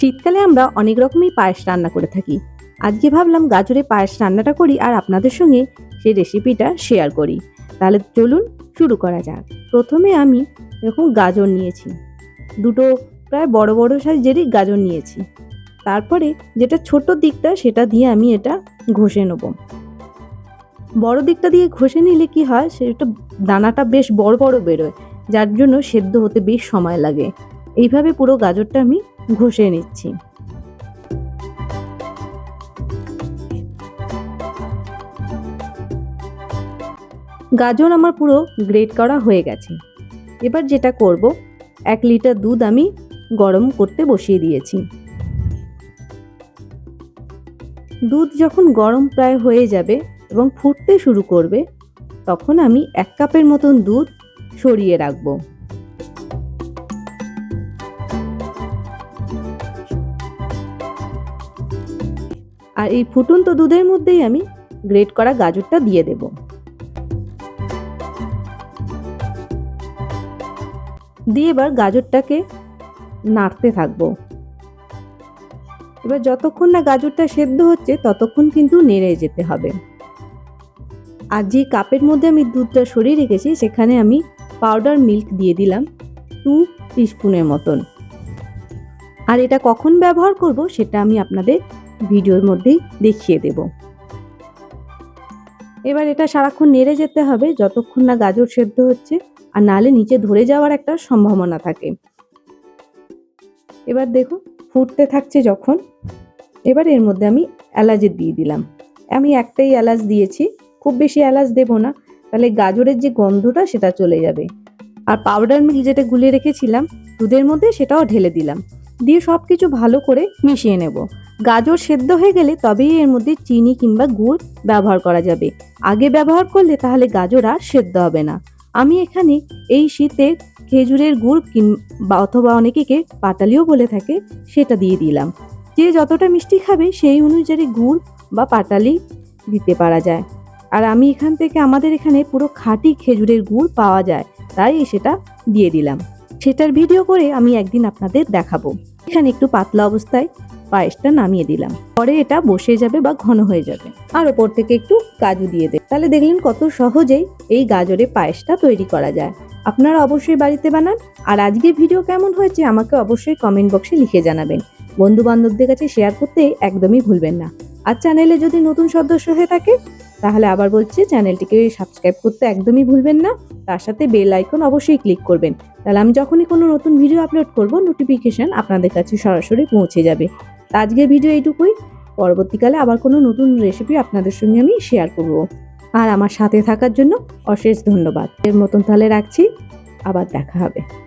শীতকালে আমরা অনেক রকমই পায়েস রান্না করে থাকি। আজকে ভাবলাম গাজরের পায়েস রান্নাটা করি আর আপনাদের সঙ্গে সেই রেসিপিটা শেয়ার করি। তাহলে চলুন শুরু করা যাক। প্রথমে আমি এরকম গাজর নিয়েছি। দুটো প্রায় বড় বড় সাইজেরই গাজর নিয়েছি। তারপরে যেটা ছোট দিকটা সেটা দিয়ে আমি এটা ঘষে নেব। বড় দিকটা দিয়ে ঘষে নিলে কি হয়, সেটা দানাটা বেশ বড় বড় বেরোয়, যার জন্য সেদ্ধ হতে বেশ সময় লাগে। এইভাবে পুরো গাজরটা আমি ঘষে নিচ্ছি। গাজর আমার পুরো গ্রেট করা হয়ে গেছে। এবার যেটা করব, এক লিটার দুধ আমি গরম করতে বসিয়ে দিয়েছি। দুধ যখন গরম প্রায় হয়ে যাবে এবং ফুটতে শুরু করবে, তখন আমি এক কাপের মতন দুধ সরিয়ে রাখব। আর এই ফুটন্ত দুধের মধ্যেই আমি গ্রেট করা গাজরটা দিয়ে দেব। দিয়ে এবার গাজরটাকে নাড়তে থাকব। এবার যতক্ষণ না গাজরটা সেদ্ধ হচ্ছে, ততক্ষণ কিন্তু নেড়ে যেতে হবে। আর যে কাপের মধ্যে আমি দুধটা সরিয়ে রেখেছি, সেখানে আমি পাউডার মিল্ক দিয়ে দিলাম টু টিস্পুনের মতন। আর এটা কখন ব্যবহার করব সেটা আমি আপনাদের ভিডিওর মধ্যেই দেখিয়ে দেব। এবার এটা সারাক্ষণ নেড়ে যেতে হবে যতক্ষণ না গাজর সেদ্ধ হচ্ছে আর নালে নিচে ধরে যাওয়ার একটা সম্ভাবনা থাকে। এবার দেখুন ফুটতে থাকছে যখন। এবার এর মধ্যে আমি এলাচের দিয়ে দিলাম। আমি একটাই এলাচ দিয়েছি, খুব বেশি এলাচ দেব না, তাহলে গাজরের যে গন্ধটা সেটা চলে যাবে। আর পাউডার মিল্ক যেটা গুলিয়ে রেখেছিলাম, দুধের মধ্যে সেটাও ঢেলে দিলাম। দিয়ে সব কিছু ভালো করে মিশিয়ে নেব। গাজর সেদ্ধ হয়ে গেলে তবেই এর মধ্যে চিনি কিংবা গুড় ব্যবহার করা যাবে। আগে ব্যবহার করলে তাহলে গাজর আর সেদ্ধ হবে না। আমি এখানে এই শীতে খেজুরের গুড় কিংবা অথবা অনেকে পাটালিও বলে থাকে, সেটা দিয়ে দিলাম। যে যতটা মিষ্টি খাবে সেই অনুযায়ী গুড় বা পাটালি দিতে পারা যায়। আর আমি এখান থেকে আমাদের এখানে পুরো খাঁটি খেজুরের গুড় পাওয়া যায়, তাই সেটা দিয়ে দিলাম। সেটার ভিডিও করে আমি একদিন আপনাদের দেখাবো। এখানে একটু পাতলা অবস্থায় পায়েসটা নামিয়ে দিলাম। পরে এটা বসে যাবে বা ঘন হয়ে যাবে। আর ওপর থেকে একটু কাজু দিয়ে দেব। তাহলে দেখলেন কত সহজেই এই গাজরে পায়েসটা তৈরি করা যায়। আপনারা অবশ্যই বাড়িতে বানান। আর আজকে ভিডিও কেমন হয়েছে আমাকে অবশ্যই কমেন্ট বক্সে লিখে জানাবেন। বন্ধু বান্ধবদের কাছে শেয়ার করতে একদমই ভুলবেন না। আর চ্যানেলে যদি নতুন সদস্য হয়ে থাকে তাহলে আবার বলছি, চ্যানেলটিকে সাবস্ক্রাইব করতে একদমই ভুলবেন না। তার সাথে বেল আইকন অবশ্যই ক্লিক করবেন। তাহলে আমি যখনই কোনো নতুন ভিডিও আপলোড করব নোটিফিকেশন আপনাদের কাছে সরাসরি পৌঁছে যাবে। তা আজকের ভিডিও এইটুকুই। পরবর্তীকালে আবার কোনো নতুন রেসিপি আপনাদের সঙ্গে আমি শেয়ার করব। আর আমার সাথে থাকার জন্য অশেষ ধন্যবাদ। এর মতন তাহলে রাখছি। আবার দেখা হবে।